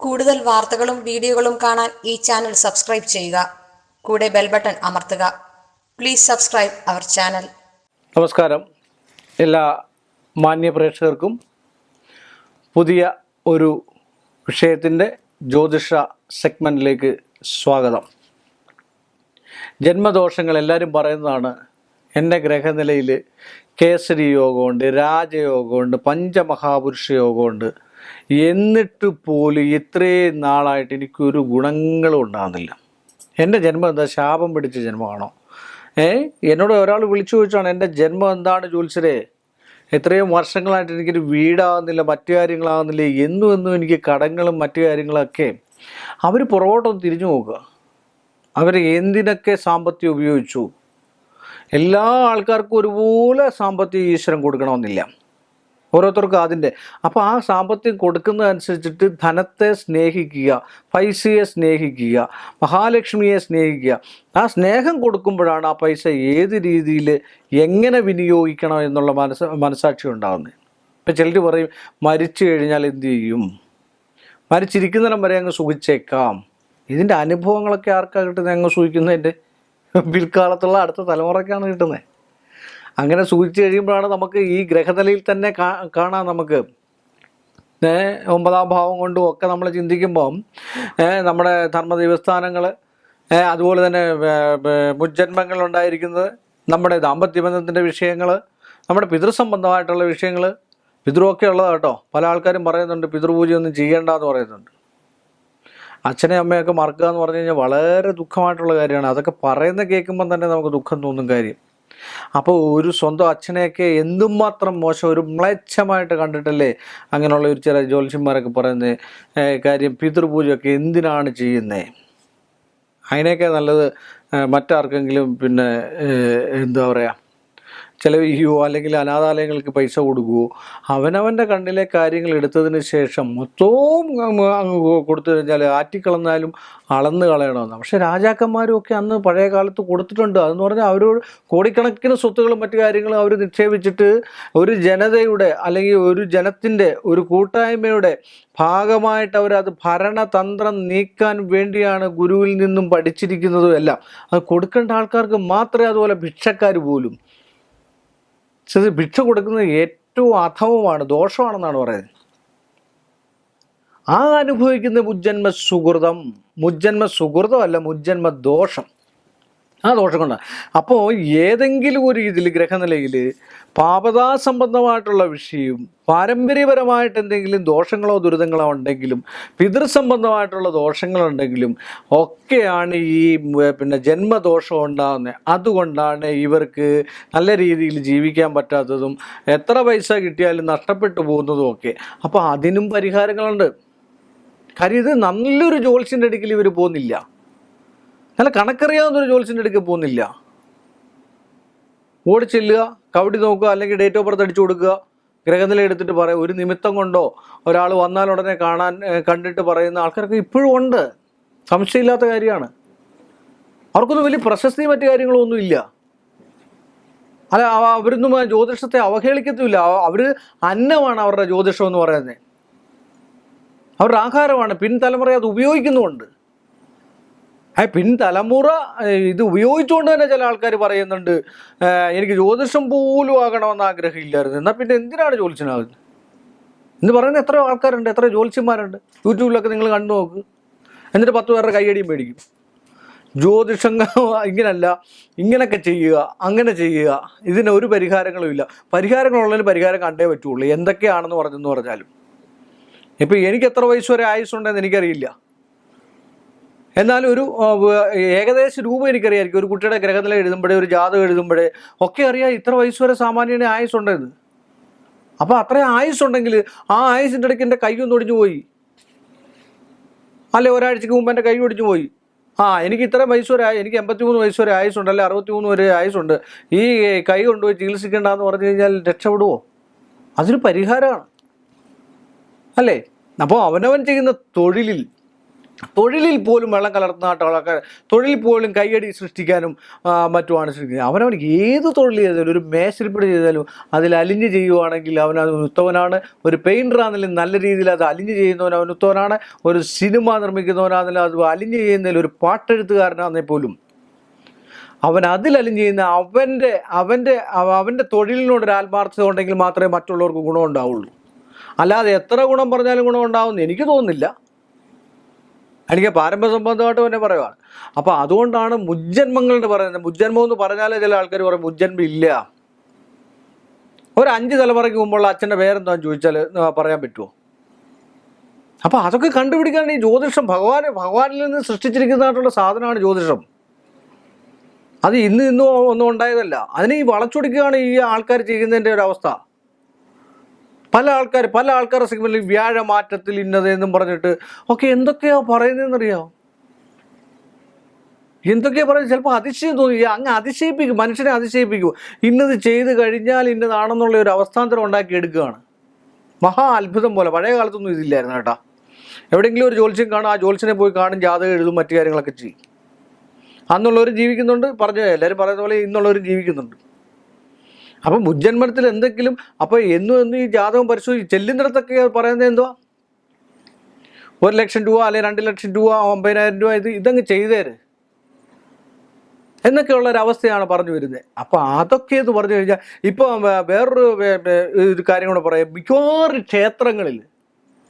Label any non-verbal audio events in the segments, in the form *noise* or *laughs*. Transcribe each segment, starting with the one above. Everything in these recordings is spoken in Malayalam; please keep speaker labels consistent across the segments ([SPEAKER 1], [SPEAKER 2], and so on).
[SPEAKER 1] കൂടുതൽ വാർത്തകളും വീഡിയോകളും കാണാൻ ഈ ചാനൽ സബ്സ്ക്രൈബ് ചെയ്യുക. കൂടെ ബെൽ ബട്ടൺ അമർത്തുക. Please subscribe our channel.
[SPEAKER 2] നമസ്കാരം. എല്ലാ മാന്യ പ്രേക്ഷകർക്കും പുതിയ ഒരു വിഷയത്തിന്റെ ജ്യോതിഷ സെഗ്മെന്റിലേക്ക് സ്വാഗതം. ജന്മദോഷങ്ങൾ എല്ലാവരും പറയുന്നതാണ് എന്റെ ഗ്രഹനിലയിൽ കേസരി യോഗമുണ്ട് രാജയോഗമുണ്ട് പഞ്ചമഹാപുരുഷ യോഗമുണ്ട് എന്നിട്ട് പോലും ഇത്രയും നാളായിട്ട് എനിക്കൊരു ഗുണങ്ങളും ഉണ്ടാകുന്നില്ല. എന്റെ ജന്മം എന്താ? ശാപം പിടിച്ച ജന്മമാണോ? ഏ? എന്നോട് ഒരാൾ വിളിച്ചു ചോദിച്ചാണ് എന്റെ ജന്മം എന്താണ് ജോത്സരെ എത്രയും വർഷങ്ങളായിട്ട് എനിക്കൊരു വീടാകുന്നില്ല മറ്റു കാര്യങ്ങളാകുന്നില്ല എന്നും എന്നും എനിക്ക് കടങ്ങളും മറ്റു കാര്യങ്ങളൊക്കെ. അവർ പുറകോട്ടൊന്ന് തിരിഞ്ഞു നോക്കുക. അവർ എന്തിനൊക്കെ സാമ്പത്തികം ഉപയോഗിച്ചു? എല്ലാ ആൾക്കാർക്കും ഒരുപോലെ സാമ്പത്തിക ഈശ്വരം കൊടുക്കണമെന്നില്ല. ഓരോരുത്തർക്കും അതിന്റെ. അപ്പോൾ ആ സാമ്പത്തികം കൊടുക്കുന്നതനുസരിച്ചിട്ട് ധനത്തെ സ്നേഹിക്കുക പൈസയെ സ്നേഹിക്കുക മഹാലക്ഷ്മിയെ സ്നേഹിക്കുക. ആ സ്നേഹം കൊടുക്കുമ്പോഴാണ് ആ പൈസ ഏത് രീതിയിൽ എങ്ങനെ വിനിയോഗിക്കണം എന്നുള്ള മനസ്സ് മനസാക്ഷി ഉണ്ടാകുന്നത് ഇപ്പം ചിലർ പറയും മരിച്ചു കഴിഞ്ഞാൽ എന്ത് ചെയ്യും? മരിച്ചിരിക്കുന്നിടം വരെ അങ്ങ് സുഖിച്ചേക്കാം. ഇതിന്റെ അനുഭവങ്ങളൊക്കെ ആർക്കാണ് കിട്ടുന്നത്? അങ്ങ് സുഖിക്കുന്നതിന്റെ പിൽക്കാലത്തുള്ള അടുത്ത തലമുറയ്ക്കാണ് കിട്ടുന്നത്. അങ്ങനെ സൂചിച്ചു കഴിയുമ്പോഴാണ് നമുക്ക് ഈ ഗ്രഹനിലയിൽ തന്നെ കാണാം നമുക്ക്. ഒമ്പതാം ഭാവം കൊണ്ടും ഒക്കെ നമ്മൾ ചിന്തിക്കുമ്പം നമ്മുടെ ധർമ്മ ദേവസ്ഥാനങ്ങൾ അതുപോലെ തന്നെ മുജ്ജന്മങ്ങൾ ഉണ്ടായിരിക്കുന്നത് നമ്മുടെ ദാമ്പത്യ ബന്ധത്തിന്റെ വിഷയങ്ങൾ നമ്മുടെ പിതൃസംബന്ധമായിട്ടുള്ള വിഷയങ്ങൾ പിതൃമൊക്കെ ഉള്ളതാണ് കേട്ടോ. പല ആൾക്കാരും പറയുന്നുണ്ട് പിതൃപൂജയൊന്നും ചെയ്യേണ്ട എന്ന് പറയുന്നുണ്ട്. അച്ഛനെ അമ്മയൊക്കെ മറക്കുക എന്ന് പറഞ്ഞു കഴിഞ്ഞാൽ വളരെ ദുഃഖമായിട്ടുള്ള കാര്യമാണ്. അതൊക്കെ പറയുന്ന കേൾക്കുമ്പം തന്നെ നമുക്ക് ദുഃഖം തോന്നും കാര്യം. അപ്പോൾ ഒരു സ്വന്തം അച്ഛനെയൊക്കെ എന്തും മാത്രം മോശം ഒരു മ്ലേച്ഛമായിട്ട് കണ്ടിട്ടല്ലേ അങ്ങനെയുള്ള ഒരു ചില ജ്യോത്സ്യന്മാരൊക്കെ പറയുന്നത് കാര്യം പിതൃപൂജയൊക്കെ എന്തിനാണ് ചെയ്യുന്നത് അതിനൊക്കെ നല്ലത് മറ്റാർക്കെങ്കിലും പിന്നെ എന്താ പറയുക ചിലവഴിക്കുകയോ അല്ലെങ്കിൽ അനാഥാലയങ്ങൾക്ക് പൈസ കൊടുക്കുകയോ അവനവന്റെ കണ്ണിലെ കാര്യങ്ങൾ എടുത്തതിന് ശേഷം മൊത്തവും കൊടുത്തു കഴിഞ്ഞാൽ ആറ്റിക്കളഞ്ഞാലും അളന്ന് കളയണമെന്ന് പക്ഷേ രാജാക്കന്മാരും ഒക്കെ അന്ന് പഴയ കാലത്ത് കൊടുത്തിട്ടുണ്ട്. അതെന്ന് പറഞ്ഞാൽ അവരോട് കോടിക്കണക്കിന് സ്വത്തുകളും മറ്റു കാര്യങ്ങളും അവർ നിക്ഷേപിച്ചിട്ട് ഒരു ജനതയുടെ അല്ലെങ്കിൽ ഒരു ജനത്തിന്റെ ഒരു കൂട്ടായ്മയുടെ ഭാഗമായിട്ട് അവരത് ഭരണതന്ത്രം നീക്കാൻ വേണ്ടിയാണ് ഗുരുവിൽ നിന്നും പഠിച്ചിരിക്കുന്നതും എല്ലാം അത് കൊടുക്കേണ്ട ആൾക്കാർക്ക് മാത്രമേ അതുപോലെ ഭിക്ഷക്കാർ പോലും ഇത് ഭിക്ഷ കൊടുക്കുന്നത് ഏറ്റവും അധമമാണ് ദോഷമാണെന്നാണ് പറയുന്നത്. ആ അനുഭവിക്കുന്ന മുജ്ജന്മ സുഹൃതം മുജ്ജന്മ സുഹൃതമല്ല മുജ്ജന്മ ദോഷം ആ ദോഷം കൊണ്ടാണ് അപ്പോൾ ഏതെങ്കിലും ഒരു ഇതിൽ ഗ്രഹനിലയിൽ പാപതാ സംബന്ധമായിട്ടുള്ള വിഷയവും പാരമ്പര്യപരമായിട്ട് എന്തെങ്കിലും ദോഷങ്ങളോ ദുരിതങ്ങളോ ഉണ്ടെങ്കിലും പിതൃസംബന്ധമായിട്ടുള്ള ദോഷങ്ങളുണ്ടെങ്കിലും ഒക്കെയാണ് ഈ പിന്നെ ജന്മദോഷം ഉണ്ടാകുന്നത് അതുകൊണ്ടാണ് ഇവർക്ക് നല്ല രീതിയിൽ ജീവിക്കാൻ പറ്റാത്തതും എത്ര പൈസ കിട്ടിയാലും നഷ്ടപ്പെട്ടു പോകുന്നതും ഒക്കെ. അപ്പോൾ അതിനും പരിഹാരങ്ങളുണ്ട്. കാര്യം ഇത് നല്ലൊരു ജോത്സ്യന്റെ അടുക്കിൽ ഇവർ പോകുന്നില്ല. നല്ല കണക്കറിയാവുന്ന ഒരു ജോലിസിന്റെ അടുക്കൽ പോകുന്നില്ല. ഓടി ചെല്ലുക കവടി നോക്കുക അല്ലെങ്കിൽ ഡേറ്റ് ഓഫ് ബർത്ത് അടിച്ചു കൊടുക്കുക ഗ്രഹനില എടുത്തിട്ട് പറയാം ഒരു നിമിത്തം കൊണ്ടോ ഒരാൾ വന്നാൽ ഉടനെ കാണാൻ കണ്ടിട്ട് പറയുന്ന ആൾക്കാരൊക്കെ ഇപ്പോഴും ഉണ്ട്. സംശയമില്ലാത്ത കാര്യമാണ്. അവർക്കൊന്നും വലിയ പ്രശസ്തി മറ്റു കാര്യങ്ങളോ ഒന്നും ഇല്ല. അല്ല അവ- അവരൊന്നും ജ്യോതിഷത്തെ അവഹേളിക്കത്തുമില്ല. അവർ അന്നമാണ് അവരുടെ ജ്യോതിഷം എന്ന് പറയുന്നത്. അവരുടെ ആഹാരമാണ് പിൻതലമുറ അത് ഉപയോഗിക്കുന്നുമുണ്ട്. ആ പിൻതലമുറ തലമുറ ഇത് ഉപയോഗിച്ചുകൊണ്ട് തന്നെ ചില ആൾക്കാർ പറയുന്നുണ്ട് എനിക്ക് ജ്യോതിഷം പോലും ആകണമെന്ന് ആഗ്രഹമില്ലായിരുന്നു. എന്നാൽ പിന്നെ എന്തിനാണ് ജോലിച്ചനാകുന്നത് എന്ന് പറയുന്ന എത്ര ആൾക്കാരുണ്ട് എത്ര ജ്യോത്സ്യന്മാരുണ്ട്? യൂട്യൂബിലൊക്കെ നിങ്ങൾ കണ്ടു നോക്ക്. എന്നിട്ട് പത്ത് പേരുടെ കൈയടിയും മേടിക്കും. ജ്യോതിഷം *laughs* ഇങ്ങനല്ല ഇങ്ങനൊക്കെ ചെയ്യുക അങ്ങനെ ചെയ്യുക ഇതിന് ഒരു പരിഹാരങ്ങളും ഇല്ല. പരിഹാരങ്ങളുള്ളതിന് പരിഹാരം കണ്ടേ പറ്റുള്ളൂ. എന്തൊക്കെയാണെന്ന് പറഞ്ഞെന്ന് പറഞ്ഞാലും. ഇപ്പം എനിക്ക് എത്ര വയസ്സ് വരെ ആയുസ്സുണ്ടെന്ന് എനിക്കറിയില്ല. എന്നാലും ഒരു ഏകദേശം രൂപ എനിക്കറിയായിരിക്കും. ഒരു കുട്ടിയുടെ ഗ്രഹനില എഴുതുമ്പോഴേ ഒരു ജാതകം എഴുതുമ്പോഴേ ഒക്കെ അറിയാം ഇത്ര വയസ്സ് വരെ സാമാന്യന് ആയുസ് ഉണ്ടെന്ന്. അപ്പോൾ അത്രയും ആയുസ് ഉണ്ടെങ്കിൽ ആ ആയുസിന്റെ ഇടയ്ക്ക് എന്റെ കൈ ഒടിഞ്ഞു പോയി. അല്ലെ ഒരാഴ്ചക്ക് മുമ്പ് എന്റെ കൈ ഒടിഞ്ഞു പോയി. ആ എനിക്ക് ഇത്ര വയസ്സ് വരെ എനിക്ക് എൺപത്തി മൂന്ന് വയസ്സ് വരെ ആയുസുണ്ട് അല്ലെ അറുപത്തി മൂന്ന് വരെ ആയുസുണ്ട്. ഈ കൈ കൊണ്ടുപോയി ചികിത്സിക്കേണ്ടെന്ന് പറഞ്ഞു കഴിഞ്ഞാൽ രക്ഷപ്പെടുവോ? അതൊരു പരിഹാരമാണ്. അല്ലേ? അപ്പോൾ അവനവൻ ചെയ്യുന്ന തൊഴിലിൽ തൊഴിലിൽ പോലും വെള്ളം കലർത്തുന്ന ആൾക്കാർ തൊഴിലിൽ പോലും കൈയടി സൃഷ്ടിക്കാനും മറ്റുമാണ് ശ്രമിക്കുന്നത് അവനവനിക്ക് ഏത് തൊഴിൽ ചെയ്താലും ഒരു മേശരിപ്പടി ചെയ്താലും അതിൽ അലിഞ്ഞ് ചെയ്യുവാണെങ്കിൽ അവൻ അത് ഉത്തവനാണ്. ഒരു പെയിന്റർ ആണെങ്കിലും നല്ല രീതിയിൽ അത് അലിഞ്ഞ് ചെയ്യുന്നവൻ അവൻ ഉത്തവനാണ്. ഒരു സിനിമ നിർമ്മിക്കുന്നവനാണെങ്കിലും അത് അലിഞ്ഞ് ചെയ്യുന്നതിൽ ഒരു പാട്ടെഴുത്തുകാരനാണെങ്കിൽ പോലും. അവൻ അലിഞ്ഞ് ചെയ്യുന്ന അവന്റെ അവന്റെ അവന്റെ തൊഴിലിനോട് ഒരു ആത്മാർത്ഥത ഉണ്ടെങ്കിൽ മാത്രമേ മറ്റുള്ളവർക്ക് ഗുണം ഉണ്ടാവുള്ളൂ അല്ലാതെ എത്ര ഗുണം പറഞ്ഞാലും ഗുണം ഉണ്ടാവുമെന്ന് എനിക്ക് തോന്നുന്നില്ല. എനിക്ക് പാരമ്പര്യ സംബന്ധമായിട്ട് തന്നെ പറയുവാണ്. അപ്പോൾ അതുകൊണ്ടാണ് മുജ്ജന്മങ്ങളുടെ പറയുന്നത്. മുജ്ജന്മം എന്ന് പറഞ്ഞാലേ ചില ആൾക്കാർ പറയും മുജ്ജന്മ ഇല്ല. ഒരു അഞ്ച് തലമുറയ്ക്ക് മുമ്പുള്ള അച്ഛന്റെ പേരെന്താന്ന് ചോദിച്ചാൽ പറയാൻ പറ്റുമോ അപ്പോൾ അതൊക്കെ കണ്ടുപിടിക്കാൻ ഈ ജ്യോതിഷം. ഭഗവാൻ ഭഗവാനിൽ നിന്ന് സൃഷ്ടിച്ചിരിക്കുന്നതായിട്ടുള്ള സാധനമാണ് ജ്യോതിഷം. അത് ഇന്ന് ഇന്നും ഒന്നും ഉണ്ടായതല്ല. അതിനെ ഈ വളച്ചൊടിക്കുകയാണ് ഈ ആൾക്കാർ ചെയ്യുന്നതിന്റെ ഒരു അവസ്ഥ. പല ആൾക്കാർ പല ആൾക്കാരുടെ സെഗ്മെന്റിൽ വ്യാഴമാറ്റത്തിൽ ഇന്നത് എന്നും പറഞ്ഞിട്ട്. ഒക്കെ എന്തൊക്കെയാ പറയുന്നതെന്നറിയാം? എന്തൊക്കെയാ പറയുന്നത്? ചിലപ്പോൾ അതിശയം തോന്നി. അങ്ങ് അതിശയിപ്പിക്കും മനുഷ്യനെ അതിശയിപ്പിക്കും. ഇന്നത് ചെയ്ത് കഴിഞ്ഞാൽ ഇന്നതാണെന്നുള്ള ഒരു അവസ്ഥാന്തരം ഉണ്ടാക്കി എടുക്കുകയാണ്. മഹാ അത്ഭുതം പോലെ. പഴയ കാലത്തൊന്നും ഇതില്ലായിരുന്നു കേട്ടാ. എവിടെയെങ്കിലും ഒരു ജ്യോത്സ്യം കാണും ആ ജ്യോത്സ്യനെ പോയി കാണും ജാതകം എഴുതും മറ്റു കാര്യങ്ങളൊക്കെ ചെയ്യും. അന്നുള്ളവരും ജീവിക്കുന്നുണ്ട്. പറഞ്ഞു എല്ലാവരും പറയുന്ന പോലെ ഇന്നുള്ളവരും ജീവിക്കുന്നുണ്ട്. അപ്പം മുജ്ജന്മത്തിൽ എന്തെങ്കിലും അപ്പോൾ എന്നും എന്നും ഈ ജാതകം പരിശോധിച്ച് ചെല്ലുന്നിടത്തൊക്കെ പറയുന്നത് എന്തുവാ? ഒരു ലക്ഷം രൂപ അല്ലെ രണ്ട് ലക്ഷം രൂപ ഒമ്പതിനായിരം രൂപ ഇത് ഇതങ്ങ് ചെയ്തേര്. എന്നൊക്കെയുള്ള ഒരു അവസ്ഥയാണ് പറഞ്ഞു വരുന്നത്. അപ്പോൾ അതൊക്കെ എന്ന് പറഞ്ഞു കഴിഞ്ഞാൽ ഇപ്പോൾ വേറൊരു ഒരു കാര്യം കൂടെ പറയാം. മിക്കവാറും ക്ഷേത്രങ്ങളിൽ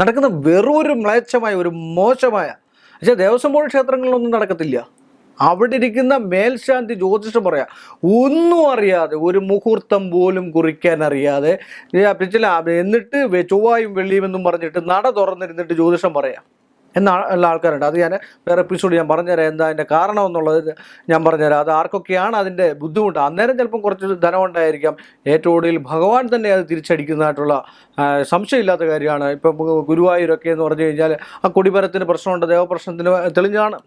[SPEAKER 2] നടക്കുന്ന വെറും ഒരു മ്ലേച്ഛമായ ഒരു മോശമായ പക്ഷേ ദേവസ്വം ബോർഡ് ക്ഷേത്രങ്ങളിലൊന്നും നടക്കത്തില്ല. അവിടെ ഇരിക്കുന്ന മേൽശാന്തി ജ്യോതിഷം പറയാം ഒന്നും അറിയാതെ ഒരു മുഹൂർത്തം പോലും കുറിക്കാൻ അറിയാതെ പിച്ചില എന്നിട്ട് ചൊവ്വായും വെള്ളിയും എന്നും പറഞ്ഞിട്ട് നട തുറന്നിരുന്നിട്ട് ജ്യോതിഷം പറയാം. എന്ന ഉള്ള ആൾക്കാരുണ്ട്. അത് ഞാൻ വേറെ എപ്പിസോഡ് ഞാൻ പറഞ്ഞുതരാം. എന്താ അതിന്റെ കാരണം എന്നുള്ളത് ഞാൻ പറഞ്ഞുതരാം. അത് ആർക്കൊക്കെയാണ് അതിന്റെ ബുദ്ധിമുട്ട്? അന്നേരം ചിലപ്പം കുറച്ച് ധനം ഉണ്ടായിരിക്കാം. ഏറ്റവും കൂടുതൽ ഭഗവാൻ തന്നെ അത് തിരിച്ചടിക്കുന്നതായിട്ടുള്ള സംശയമില്ലാത്ത കാര്യമാണ്. ഇപ്പം ഗുരുവായൂരൊക്കെ എന്ന് പറഞ്ഞു കഴിഞ്ഞാൽ ആ കൊടിപരത്തിന് പ്രശ്നമുണ്ട് ദേവപ്രശ്നത്തിന് തെളിഞ്ഞാണ്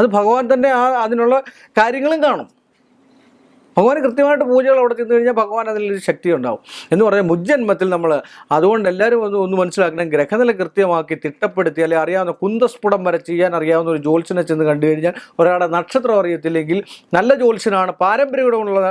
[SPEAKER 2] അത് ഭഗവാൻ തന്നെ ആ അതിനുള്ള കാര്യങ്ങളും കാണും. ഭഗവാൻ കൃത്യമായിട്ട് പൂജകൾ അവിടെ ചെന്ന് കഴിഞ്ഞാൽ ഭഗവാൻ അതിലൊരു ശക്തി ഉണ്ടാവും എന്ന് പറഞ്ഞാൽ മുജ്ജന്മത്തിൽ നമ്മൾ അതുകൊണ്ട് എല്ലാവരും ഒന്ന് ഒന്ന് മനസ്സിലാക്കണം ഗ്രഹനില കൃത്യമാക്കി തിട്ടപ്പെടുത്തി അല്ലെങ്കിൽ അറിയാവുന്ന കുന്തസ്ഫുടം വരെ ചെയ്യാൻ അറിയാവുന്ന ഒരു ജ്യോത്സ്യനെ ചെന്ന് കണ്ടു കഴിഞ്ഞാൽ ഒരാളെ നക്ഷത്രം അറിയത്തില്ലെങ്കിൽ നല്ല ജ്യോത്സ്യനാണ് പാരമ്പര്യമുള്ള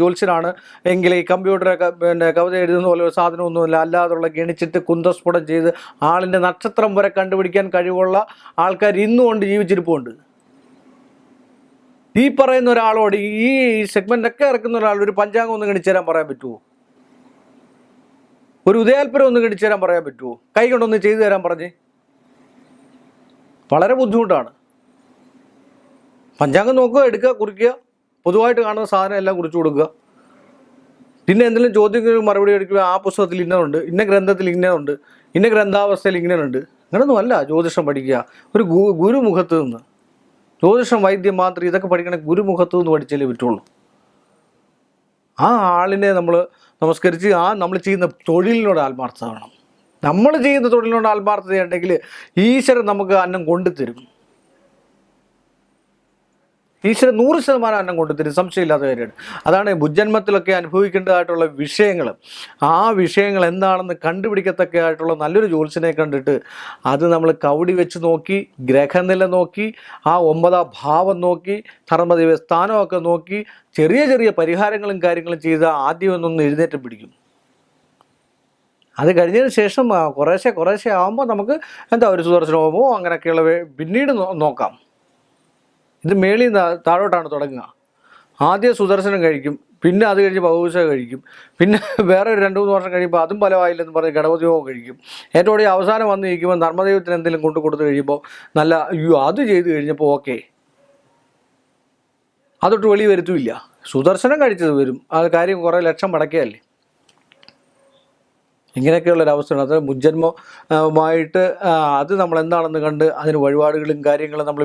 [SPEAKER 2] ജ്യോത്സ്യനാണ് എങ്കിൽ ഈ കമ്പ്യൂട്ടറൊക്കെ പിന്നെ കവിത എഴുതുന്ന പോലെ ഒരു സാധനമൊന്നുമില്ല. അല്ലാതുള്ള ഗണിച്ചിട്ട് കുന്തസ്ഫുടം ചെയ്ത് ആളിന്റെ നക്ഷത്രം വരെ കണ്ടുപിടിക്കാൻ കഴിവുള്ള ആൾക്കാർ ഇന്നും കൊണ്ട് ജീവിച്ചിരിപ്പുണ്ട്. ഈ പറയുന്ന ഒരാളോട് ഈ സെഗ്മെന്റ് ഒക്കെ ഇറക്കുന്ന ഒരാൾ ഒരു പഞ്ചാംഗം ഒന്ന് ഗണിച്ചു തരാൻ പറയാൻ പറ്റുമോ ഒരു ഉദയാൽപരം ഒന്ന് ഗണിച്ചു തരാൻ പറയാൻ പറ്റുമോ കൈ കൊണ്ടൊന്ന് ചെയ്തു തരാൻ പറഞ്ഞ്. വളരെ ബുദ്ധിമുട്ടാണ്. പഞ്ചാംഗം നോക്കുക എടുക്കുക കുറിക്കുക പൊതുവായിട്ട് കാണുന്ന സാധനം എല്ലാം കുറിച്ചു കൊടുക്കുക. പിന്നെ എന്തെങ്കിലും ചോദ്യങ്ങൾക്ക് മറുപടി എടുക്കുക ആ പുസ്തകത്തിൽ ഇന്നതുണ്ട് ഇന്ന ഗ്രന്ഥത്തിൽ ഇന്നതുണ്ട് ഇന്ന ഗ്രന്ഥാവസ്ഥയിൽ ഇങ്ങനെയുണ്ട്. അങ്ങനെയൊന്നും അല്ല ജ്യോതിഷം പഠിക്കുക. ഒരു ഗുരുമുഖത്ത് നിന്ന്. ജ്യോതിഷം വൈദ്യം മാത്രം ഇതൊക്കെ പഠിക്കണേ ഗുരുമുഖത്ത് നിന്ന് പഠിച്ചാലേ പറ്റുള്ളൂ ആ ആളിനെ നമ്മൾ നമസ്കരിച്ച് ആ നമ്മൾ ചെയ്യുന്ന തൊഴിലിനോട് ആത്മാർത്ഥത വേണം നമ്മൾ ചെയ്യുന്ന തൊഴിലിനോട് ആത്മാർത്ഥത ഉണ്ടെങ്കിൽ ഈശ്വരൻ നമുക്ക് അന്നം കൊണ്ടുതരും. ഈശ്വരൻ നൂറ് ശതമാനം അന്നം കൊണ്ടുത്തരും സംശയമില്ലാത്ത കാര്യമാണ്. അതാണ് ഭുജന്മത്തിലൊക്കെ അനുഭവിക്കേണ്ടതായിട്ടുള്ള വിഷയങ്ങൾ ആ വിഷയങ്ങൾ എന്താണെന്ന് കണ്ടുപിടിക്കത്തക്ക ആയിട്ടുള്ള നല്ലൊരു ജോത്സ്യനെ കണ്ടിട്ട് അത് നമ്മൾ കവടി വെച്ച് നോക്കി ഗ്രഹനില നോക്കി ആ ഒമ്പതാം ഭാവം നോക്കി ധർമ്മദൈവ സ്ഥാനമൊക്കെ നോക്കി ചെറിയ ചെറിയ പരിഹാരങ്ങളും കാര്യങ്ങളും ചെയ്ത് ആദ്യം ഒന്നൊന്ന് എഴുന്നേറ്റം പിടിക്കും. അത് കഴിഞ്ഞതിന് ശേഷം കുറേശ്ശേ കുറേശ്ശെ ആകുമ്പോൾ നമുക്ക് എന്താ ഒരു സുദർശന ഹോമോ അങ്ങനെയൊക്കെയുള്ള പിന്നീട് നോക്കാം. ഇത് മേളിൽ താഴോട്ടാണ് തുടങ്ങുക. ആദ്യം സുദർശനം കഴിക്കും പിന്നെ അത് കഴിഞ്ഞ് ബഹുശ കഴിക്കും പിന്നെ വേറെ ഒരു രണ്ട് മൂന്ന് വർഷം കഴിയുമ്പോൾ അതും ഫലമായില്ലെന്ന് പറഞ്ഞ് ഗണപതി ഹോമം കഴിക്കും. ഏറ്റവും കൂടി അവസാനം വന്ന് കഴിക്കുമ്പോൾ നർമ്മദൈവത്തിന് എന്തെങ്കിലും കൊണ്ടു കൊടുത്തു കഴിയുമ്പോൾ നല്ല അയ്യോ അത് ചെയ്ത് കഴിഞ്ഞപ്പോൾ ഓക്കെ. അതൊട്ട് വെളി വരുത്തുമില്ല സുദർശനം കഴിച്ചത് വരും. അത് കാര്യം കുറേ ലക്ഷം മടക്കിയല്ലേ ഇങ്ങനെയൊക്കെയുള്ള ഒരു അവസ്ഥയാണ്. അത് മുജ്ജന്മമായിട്ട് അത് നമ്മൾ എന്താണെന്ന് കണ്ട് അതിന് വഴിപാടുകളും കാര്യങ്ങളും നമ്മൾ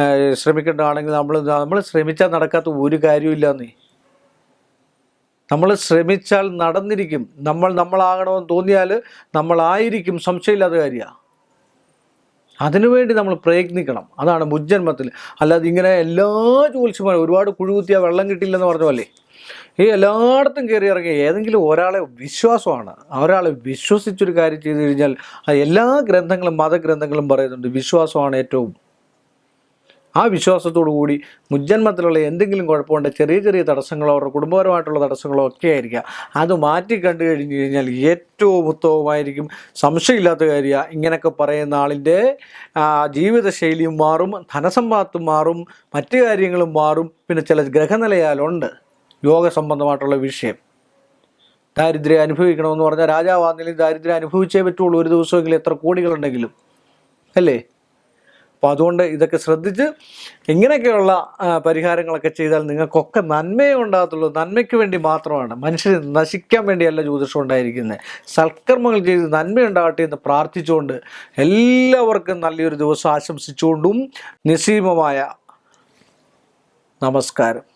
[SPEAKER 2] ആ, ശ്രമിക്കേണ്ടതാണെങ്കിൽ നമ്മൾ നമ്മൾ ശ്രമിച്ചാൽ നടക്കാത്ത ഒരു കാര്യമില്ലെന്നേ നമ്മൾ ശ്രമിച്ചാൽ നടന്നിരിക്കും. നമ്മൾ നമ്മളാകണമെന്ന് തോന്നിയാൽ നമ്മളായിരിക്കും സംശയമില്ലാത്ത കാര്യമാണ്. അതിനുവേണ്ടി നമ്മൾ പ്രയത്നിക്കണം. അതാണ് മുജ്ജന്മത്തിൽ അല്ലാതെ ഇങ്ങനെ എല്ലാ ജോലിച്ചുമാരും ഒരുപാട് കുഴുകുത്തിയാൽ വെള്ളം കിട്ടില്ലെന്ന് പറഞ്ഞ പോലെ. ഈ എല്ലായിടത്തും കയറി ഇറങ്ങി ഏതെങ്കിലും ഒരാളെ വിശ്വാസമാണ്. ഒരാളെ വിശ്വസിച്ചൊരു കാര്യം ചെയ്തു കഴിഞ്ഞാൽ എല്ലാ ഗ്രന്ഥങ്ങളും മതഗ്രന്ഥങ്ങളും പറയുന്നുണ്ട് വിശ്വാസമാണ് ഏറ്റവും. ആ വിശ്വാസത്തോടു കൂടി മുജ്ജന്മത്തിലുള്ള എന്തെങ്കിലും കുഴപ്പമുണ്ട് ചെറിയ ചെറിയ തടസ്സങ്ങളോ അവരുടെ കുടുംബപരമായിട്ടുള്ള തടസ്സങ്ങളോ ഒക്കെ ആയിരിക്കാം. അത് മാറ്റി കണ്ടു കഴിഞ്ഞു കഴിഞ്ഞാൽ ഏറ്റവും ഉത്തമമായിരിക്കും സംശയമില്ലാത്ത കാര്യമാണ് ഇങ്ങനെയൊക്കെ പറയുന്ന ആളിന്റെ ജീവിതശൈലിയും മാറും ധനസമ്പാത്തും മാറും മറ്റു കാര്യങ്ങളും മാറും. പിന്നെ ചില ഗ്രഹനിലയാലുണ്ട്. യോഗ സംബന്ധമായിട്ടുള്ള വിഷയം. ദാരിദ്ര്യം അനുഭവിക്കണമെന്ന് പറഞ്ഞാൽ രാജാവാണെങ്കിലും ദാരിദ്ര്യം അനുഭവിച്ചേ പറ്റുള്ളൂ. ഒരു ദിവസമെങ്കിലും എത്ര കോടികളുണ്ടെങ്കിലും. അല്ലേ? അപ്പോൾ അതുകൊണ്ട് ഇതൊക്കെ ശ്രദ്ധിച്ച് ഇങ്ങനെയൊക്കെയുള്ള പരിഹാരങ്ങളൊക്കെ ചെയ്താൽ നിങ്ങൾക്കൊക്കെ നന്മയേ ഉണ്ടാകത്തുള്ളൂ. നന്മയ്ക്ക് വേണ്ടി മാത്രമാണ്. മനുഷ്യർ നശിക്കാൻ വേണ്ടിയല്ല ജ്യോതിഷം ഉണ്ടായിരിക്കുന്നത്. സൽക്കർമ്മങ്ങൾ ചെയ്ത് നന്മയുണ്ടാകട്ടെ എന്ന് പ്രാർത്ഥിച്ചുകൊണ്ട് എല്ലാവർക്കും നല്ലൊരു ദിവസം ആശംസിച്ചുകൊണ്ടും നിസീമമായ നമസ്കാരം.